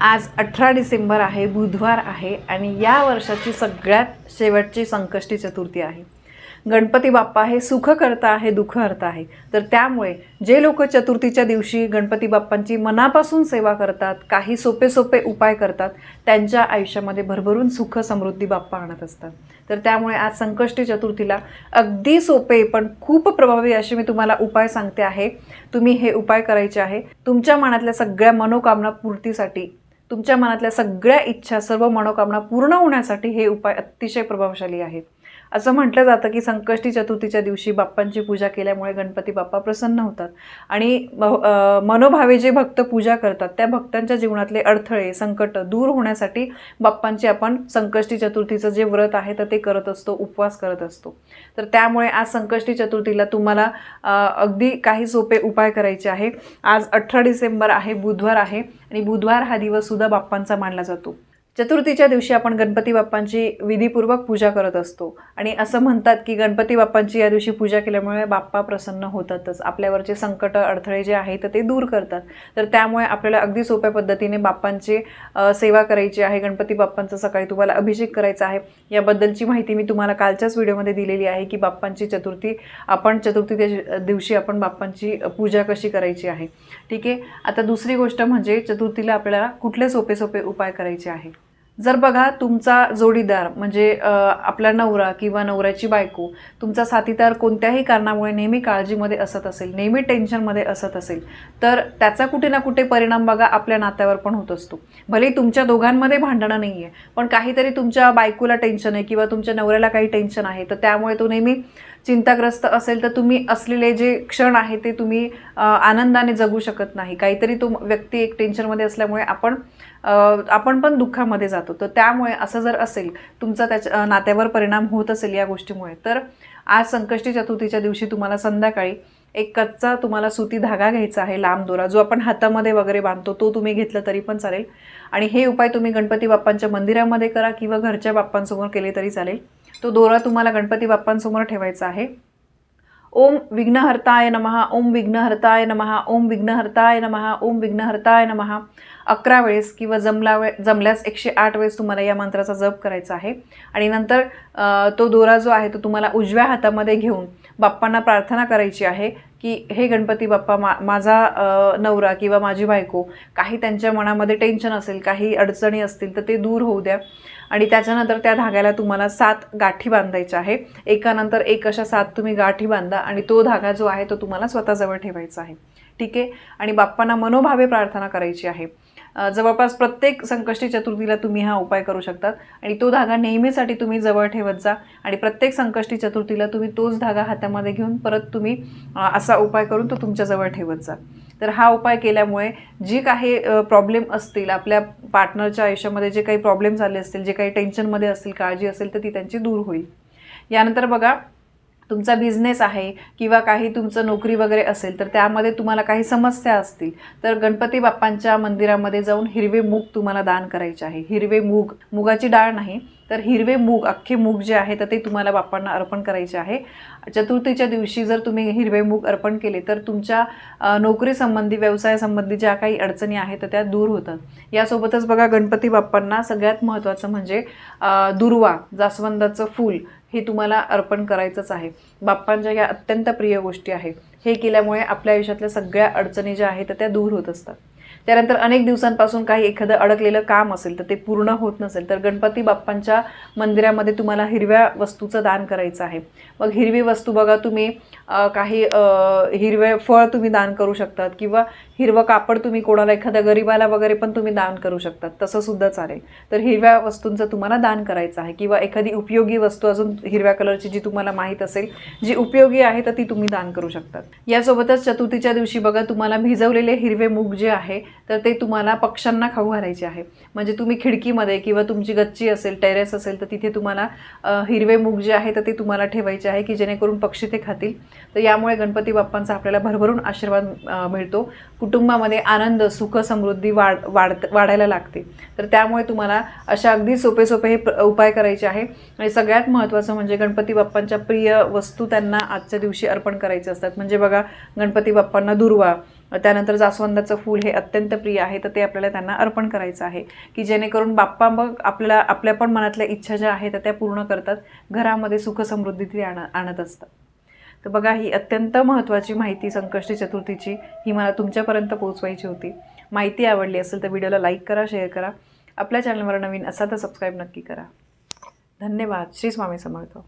आज अठरा डिसेंबर आहे बुधवार आहे आणि या वर्षाची सगळ्यात शेवटची संकष्टी चतुर्थी आहे. गणपती बाप्पा हे सुख करता आहे दुःख हरता आहे. तर त्यामुळे जे लोक चतुर्थीच्या दिवशी गणपती बाप्पांची मनापासून सेवा करतात काही सोपे सोपे उपाय करतात त्यांच्या आयुष्यामध्ये भरभरून सुख समृद्धी बाप्पा आणत असतात. तर त्यामुळे आज संकष्टी चतुर्थीला अगदी सोपे पण खूप प्रभावी असे मी तुम्हाला उपाय सांगते आहे. तुम्ही हे उपाय करायचे आहे. तुमच्या मनातल्या सगळ्या मनोकामना पूर्तीसाठी तुमच्या मनातल्या सगळ्या इच्छा सर्व मनोकामना पूर्ण होण्यासाठी हे उपाय अतिशय प्रभावशाली आहेत. असं म्हटलं जातं की संकष्टी चतुर्थीच्या दिवशी बाप्पांची पूजा केल्यामुळे गणपती बाप्पा प्रसन्न होतात. आणि मनोभावे जे भक्त पूजा करतात त्या भक्तांच्या जीवनातले अडथळे संकट दूर होण्यासाठी बाप्पांची आपण संकष्टी चतुर्थीचं जे व्रत आहे तर ते करत असतो उपवास करत असतो. तर त्यामुळे आज संकष्टी चतुर्थीला तुम्हाला अगदी काही सोपे उपाय करायचे आहे. आज अठरा डिसेंबर आहे बुधवार आहे. आणि बुधवार हा दिवससुद्धा बाप्पांचा मानला जातो. चतुर्थीच्या दिवशी आपण गणपती बाप्पांची विधीपूर्वक पूजा करत असतो. आणि असं म्हणतात की गणपती बाप्पांची या दिवशी पूजा केल्यामुळे बाप्पा प्रसन्न होतातच. आपल्यावरचे संकट अडथळे जे आहेत तर ते दूर करतात. तर त्यामुळे आपल्याला अगदी सोप्या पद्धतीने बाप्पांची सेवा करायची आहे. गणपती बाप्पांचा सकाळी तुम्हाला अभिषेक करायचा आहे. याबद्दलची माहिती मी तुम्हाला कालच्याच व्हिडिओमध्ये दिलेली आहे की बाप्पांची चतुर्थी आपण चतुर्थीच्या दिवशी आपण बाप्पांची पूजा कशी करायची आहे. ठीक आहे? आता दुसरी गोष्ट म्हणजे चतुर्थीला आपल्याला कुठले सोपे सोपे उपाय करायचे आहे? जर बघा तुमचा जोडीदार म्हणजे आपला नवरा किंवा नवऱ्याची बायको तुमचा साथीदार कोणत्याही कारणामुळे नेहमी काळजीमध्ये असत असेल नेहमी टेन्शनमध्ये असत असेल तर त्याचा कुठे ना कुठे परिणाम बघा आपल्या नात्यावर पण होत असतो. भले तुमच्या दोघांमध्ये भांडणं नाही आहे पण काहीतरी तुमच्या बायकोला टेन्शन आहे किंवा तुमच्या नवऱ्याला काही टेन्शन आहे तर त्यामुळे तो नेहमी चिंताग्रस्त असेल तर तुम्ही असलेले जे क्षण आहे ते तुम्ही आनंदाने जगू शकत नाही. काहीतरी तो व्यक्ती एक टेन्शनमध्ये असल्यामुळे आपण आपण पण दुःखामध्ये जातो. तर त्यामुळे असं जर असेल तुमचा त्याच्या नात्यावर परिणाम होत असेल या गोष्टीमुळे तर आज संकष्टी चतुर्थीच्या दिवशी तुम्हाला संध्याकाळी एक कच्चा तुम्हाला सुती धागा घ्यायचा आहे लांब दोरा जो आपण हातामध्ये वगैरे बांधतो तो तुम्ही घेतला तरी पण चालेल. आणि हे उपाय तुम्ही गणपती बाप्पांच्या मंदिरामध्ये करा किंवा घरच्या बाप्पांसमोर केले तरी चालेल. तो दोरा तुम्हाला गणपती बाप्पांसमोर ठेवायचा आहे. ओम विघ्नहर्ताय नमः ओम विघ्नहर्ताय नमहा ओम विघ्नहर्ताय नमहा ओम विघ्नहर्ताय नमहा अकरा वेळेस किंवा जमला वे जमल्यास एकशे आठ वेळेस तुम्हाला या मंत्राचा जप करायचा आहे. आणि नंतर तो दोरा जो आहे तो तुम्हाला उजव्या हातामध्ये घेऊन बाप्पांना प्रार्थना करायची आहे. की हे गणपती बाप्पा मा माझा नवरा किंवा माझी बायको काही त्यांच्या मनामध्ये टेन्शन असेल काही अडचणी असतील तर ते दूर होऊ द्या. आणि त्याच्यानंतर त्या धाग्याला तुम्हाला सात गाठी बांधायच्या आहे. एकानंतर एक अशा सात तुम्ही गाठी बांधा आणि तो धागा जो आहे तो तुम्हाला स्वतःजवळ ठेवायचा आहे. ठीक आहे? आणि बाप्पांना मनोभावे प्रार्थना करायची आहे. जवळपास प्रत्येक संकष्टी चतुर्थीला तुम्ही हा उपाय करू शकतात. आणि तो धागा नेहमीसाठी तुम्ही जवळ ठेवत जा आणि प्रत्येक संकष्टी चतुर्थीला तुम्ही तोच धागा हातामध्ये घेऊन परत तुम्ही असा उपाय करून तो तुमच्याजवळ ठेवत जा. तर हा उपाय केल्यामुळे जी काही प्रॉब्लेम असतील आपल्या पार्टनरच्या आयुष्यामध्ये जे काही प्रॉब्लेम झाले असतील जे काही टेन्शनमध्ये असतील काळजी असेल तर ती त्यांची दूर होईल. यानंतर बघा तुमचा बिझनेस आहे किंवा काही तुमचं नोकरी वगैरे असेल तर त्यामध्ये तुम्हाला काही समस्या असतील तर गणपती बाप्पांच्या मंदिरामध्ये जाऊन हिरवे मूग तुम्हाला दान करायचे आहे. हिरवे मूग मुगाची डाळ नाही तर हिरवे मूग अख्खे मूग जे आहे तर ते तुम्हाला बाप्पांना अर्पण करायचे आहे. चतुर्थीच्या दिवशी जर तुम्ही हिरवे मूग अर्पण केले तर तुमच्या नोकरीसंबंधी व्यवसायासंबंधी ज्या काही अडचणी आहेत तर त्या दूर होतात. यासोबतच बघा गणपती बाप्पांना सगळ्यात महत्त्वाचं म्हणजे दुर्वा जास्वंदाचं फूल हे तुम्हाला अर्पण करायचंच आहे. बाप्पांच्या या अत्यंत प्रिय गोष्टी आहेत. हे केल्यामुळे आपल्या आयुष्यातल्या सगळ्या अडचणी ज्या आहेत तर त्या दूर होत असतात. त्यानंतर अनेक दिवसांपासून काही एखादं अडकलेलं काम असेल तर ते पूर्ण होत नसेल तर गणपती बाप्पांच्या मंदिरामध्ये तुम्हाला हिरव्या वस्तूचं दान करायचं आहे. मग हिरवी वस्तू बघा तुम्ही काही हिरवे फळ तुम्ही दान करू शकतात किंवा हिरवं कापड तुम्ही कोणाला एखाद्या गरीबाला वगैरे पण तुम्ही दान करू शकतात तसं सुद्धा चालेल. तर हिरव्या वस्तूंचं तुम्हाला दान करायचं आहे किंवा एखादी उपयोगी वस्तू अजून हिरव्या कलरची जी तुम्हाला माहीत असेल जी उपयोगी आहे तर ती तुम्ही दान करू शकतात. यासोबतच चतुर्थीच्या दिवशी बघा तुम्हाला भिजवलेले हिरवे मूग जे आहे तर ते तुम्हाला पक्ष्यांना खाऊ घालायचे आहे. म्हणजे तुम्ही खिडकीमध्ये किंवा तुमची गच्ची असेल टेरेस असेल तर तिथे तुम्हाला हिरवे मूग जे आहे तर ते तुम्हाला ठेवायचे आहे की जेणेकरून पक्षी ते खातील. तर यामुळे गणपती बाप्पांचा आपल्याला भरभरून आशीर्वाद मिळतो. कुटुंबामध्ये आनंद सुख समृद्धी वाढ वाढ वाढायला लागते. तर त्यामुळे तुम्हाला अशा अगदी सोपे सोपे हे उपाय करायचे आहे. आणि सगळ्यात महत्त्वाचं म्हणजे गणपती बाप्पांच्या प्रिय वस्तू त्यांना आजच्या दिवशी अर्पण करायचे असतात. म्हणजे बघा गणपती बाप्पांना दुर्वा त्यानंतर जास्वंदाचं फूल हे अत्यंत प्रिय आहे तर ते आपल्याला त्यांना अर्पण करायचं आहे की जेणेकरून बाप्पा मग आपल्याला आपल्या पण मनातल्या इच्छा ज्या आहेत त्या पूर्ण करतात घरामध्ये सुखसमृद्धी ते आण आणत असतात. तर बघा ही अत्यंत महत्त्वाची माहिती संकष्टी चतुर्थीची ही मला तुमच्यापर्यंत पोहोचवायची होती. माहिती आवडली असेल तर व्हिडिओला लाईक करा शेअर करा. आपल्या चॅनलवर नवीन असाल तर सबस्क्राईब नक्की करा. धन्यवाद. श्री स्वामी समर्थ.